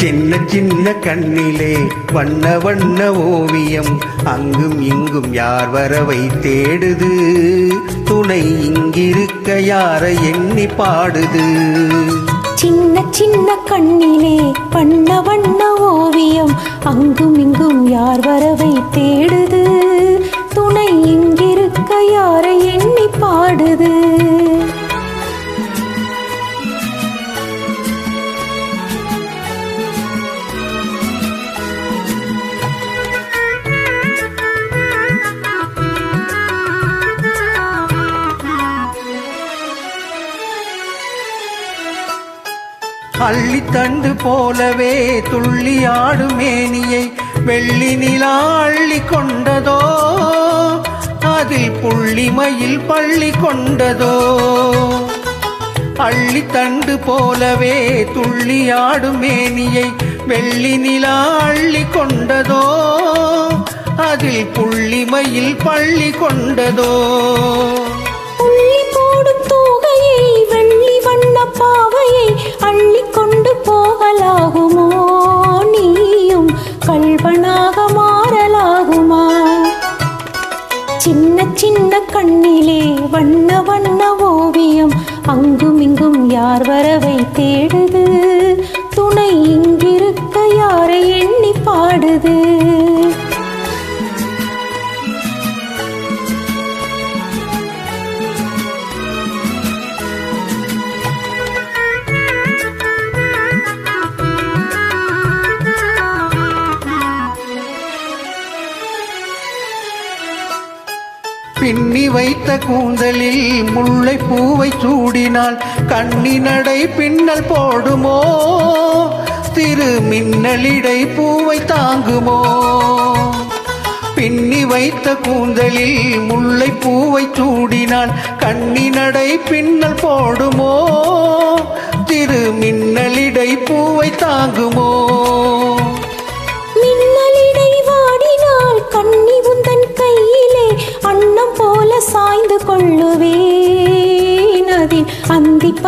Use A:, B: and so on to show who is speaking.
A: சின்ன சின்ன கண்ணிலே வண்ண வண்ண ஓவியம் அங்கும் இங்கும் யார் வரவை தேடுது? துணை இங்கிருக்க யாரை எண்ணி பாடுது?
B: சின்ன சின்ன கண்ணிலே வண்ண வண்ண ஓவியம் அங்கும் இங்கும் யார் வரவை தேடுது?
A: அள்ளித்தண்டு போலவே துள்ளி ஆடும் மேனியை வெள்ளி நிலா அள்ளி கொண்டதோ? அதில் புள்ளிமையில் பள்ளி கொண்டதோ? அள்ளித்தண்டு போலவே துள்ளி ஆடும் மேனியை வெள்ளி நிலா அள்ளி கொண்டதோ? அதில் புள்ளிமையில் பள்ளி கொண்டதோ?
B: சின்ன கண்ணிலே வண்ண வண்ண ஓவியம்
A: பின்னி வைத்த கூந்தலில் முல்லை பூவை சூடினால் கண்ணி நடை பின்னல் போடுமோ? திரு மின்னலிடை பூவை தாங்குமோ? பின்னி வைத்த கூந்தலில் முல்லை பூவை சூடினால் கண்ணி நடை பின்னல் போடுமோ? திரு மின்னலிடை பூவை தாங்குமோ?